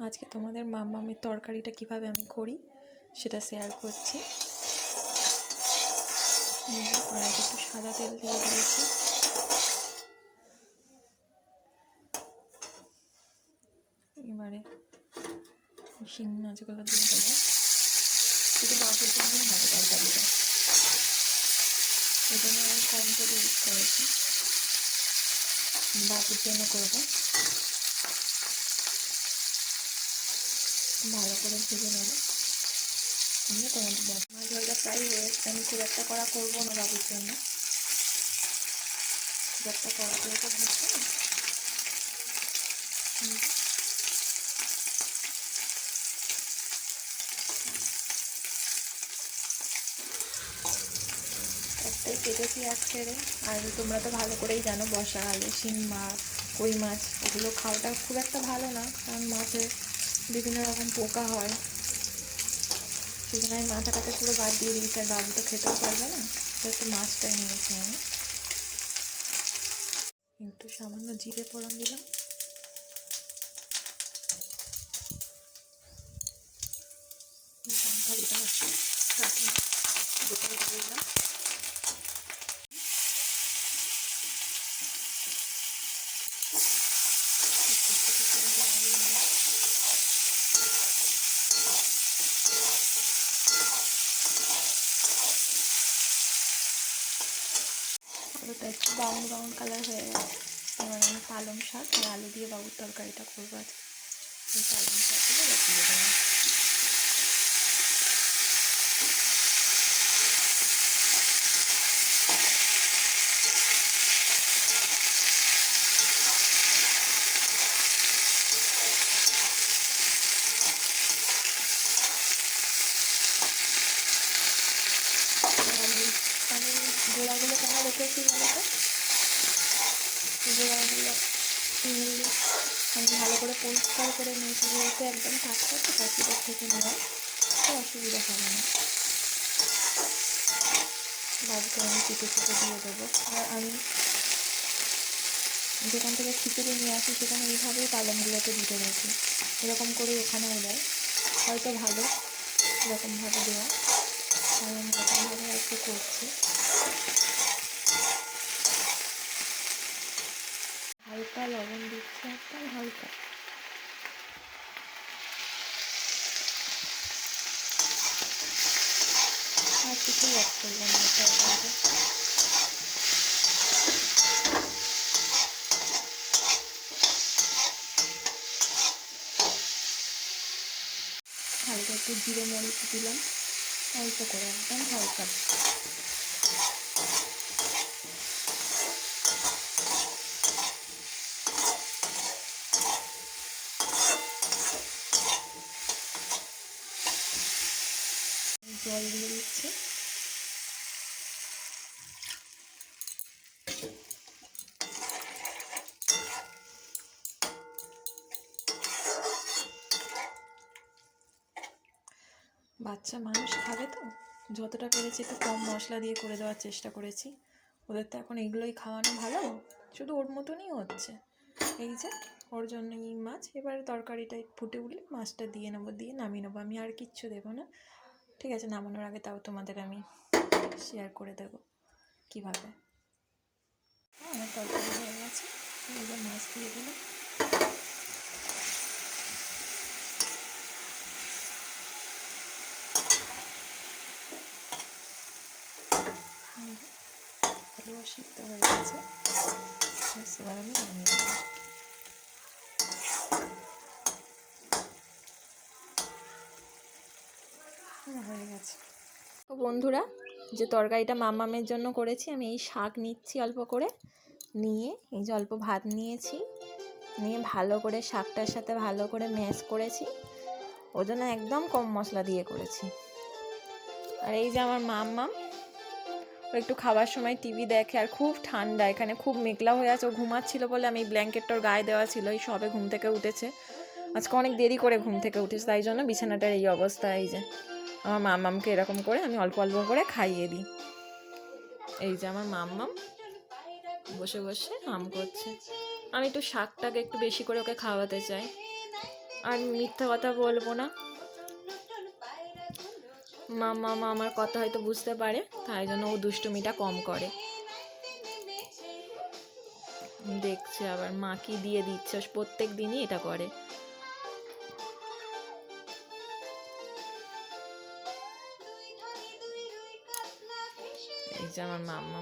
আজকে তোমাদের মামামের তরকারিটা কীভাবে আমি করি সেটা শেয়ার করছি। কড়াইতে একটু সাদা তেল দিয়ে দিয়েছি। এবারে শিং মাছগুলো দিয়ে দেবো। শুধু বাপের জন্যই হবে তরকারিটা। এটা নিয়ে আমি কম করে ইউজ করেছি। বাপের জন্য করব। ভালো করে ভেজে নেব। তোমাদের দেখ মাছ ঝোলটা প্রায় হয়েছে আমি খুব একটা করা করব না বাবুর জন্য। খুব একটা করা করে তো হুম। একটাই কেটেছি আজকে আর তোমরা তো ভালো করেই জানো বর্ষাকালে শিং মাছ, কই মাছ ওগুলো খাওয়াটা খুব একটা ভালো না। কারণ মাছে বিভিন্ন রকম পোকা হয়। সেজন্য আমি মাথাটাকে পুরো বাদ দিয়ে দিয়েছি, আর বাবু তো খেতেও পারবে না। তো একটু মাছটাই নিয়েছি আমি একটু সামান্য জিরে ফোড়ন দিলাম। দিলাম একটু একটু করে দিয়ে আলু দিলাম। আলুটা একটু ব্রাউন ব্রাউন কালার হয়ে গেছে। এবার আমি পালং শাক আর আলু দিয়ে বাবুর তরকারিটা করব আজকে। এই পালং শাকগুলো দিয়ে দেবো আর আমি আমি গোড়াগুলো কেন রেখেছি আমি ভালো করে পরিষ্কার করে নিয়েছি যেহেতু একদম টাটকা তো পাখিদের থেকে নেওয়া তো অসুবিধা হবে না। বাবুকে আমি চিপে চিপে দিয়ে দেবো। আর আমি যেখান থেকে খিচুড়ি নিয়ে আসি, সেখানে এইভাবেই পালংগুলোকে দিতে রয়েছে এরকম করে এখানেও দেয়। হয়তো ভালো, এরকমভাবে দেওয়া। আমি এরকমভাবে একটু করছি। হালকা লবণ দিচ্ছি একদম হালকা। আর কিছু না হালকা একটু জিরে মরিচ দিলাম, অল্প করে একদম হালকা। জল দিয়ে দিচ্ছি। বাচ্চা মানুষ খাবে তো? যতটা পেরেছি একটু কম মশলা দিয়ে করে দেওয়ার চেষ্টা করেছি। ওদের তো এখন এগুলোই খাওয়ানো ভালো, শুধু ওর মতনই হচ্ছে। এই যে, ওর জন্য মাছ, এবারে তরকারিটা ফুটে উঠলে মাছটা দিয়ে নেব, দিয়ে নামিয়ে নেব। আমি আর কিচ্ছু দেবো না। ঠিক আছে নামানোর আগে তাও তোমাদের আমি শেয়ার করে দেবো কীভাবে। আমার তরকারি হয়ে গেছে, এবার মাছ দিয়ে দিলাম। আলুও সিদ্ধ হয়ে গেছে। এবার আমি নামিয়ে দেবো হ্যাঁ, গেছে। তো বন্ধুরা যে তরকারিটা মামামের জন্য করেছি আমি এই শাক নিচ্ছি অল্প করে। নিয়ে এই যে অল্প ভাত নিয়েছি নিয়ে ভালো করে শাকটার সাথে ভালো করে ম্যাশ করেছি। ওই জন্য একদম কম মশলা দিয়ে করেছি। আর এই যে আমার মাম্মাম ও একটু খাবার সময় টিভি দেখে আর খুব ঠান্ডা এখানে খুব মেঘলা হয়ে আছে। ও ঘুমাচ্ছিল বলে আমি এই ব্ল্যাঙ্কেটটার গায়ে দেওয়া ছিল এই সবে ঘুম থেকে উঠেছে। আজকে অনেক দেরি করে ঘুম থেকে উঠেছে তাই জন্য বিছানাটার এই অবস্থা, এই যে। আমার মামামকে এরকম করে আমি অল্প অল্প করে খাইয়ে দিই। এই যে আমার মাম্মাম বসে বসে আম করছে। আমি একটু শাকটাকে একটু বেশি করে ওকে খাওয়াতে চাই। আর মিথ্যা কথা বলব না। মামা মা আমার কথা হয়তো বুঝতে পারে, তাই জন্য ও দুষ্টুমিটা কম করে। দেখছে আবার মা কি দিয়ে দিচ্ছে, প্রত্যেক দিনই এটা করে। এই যে আমার মাম্মা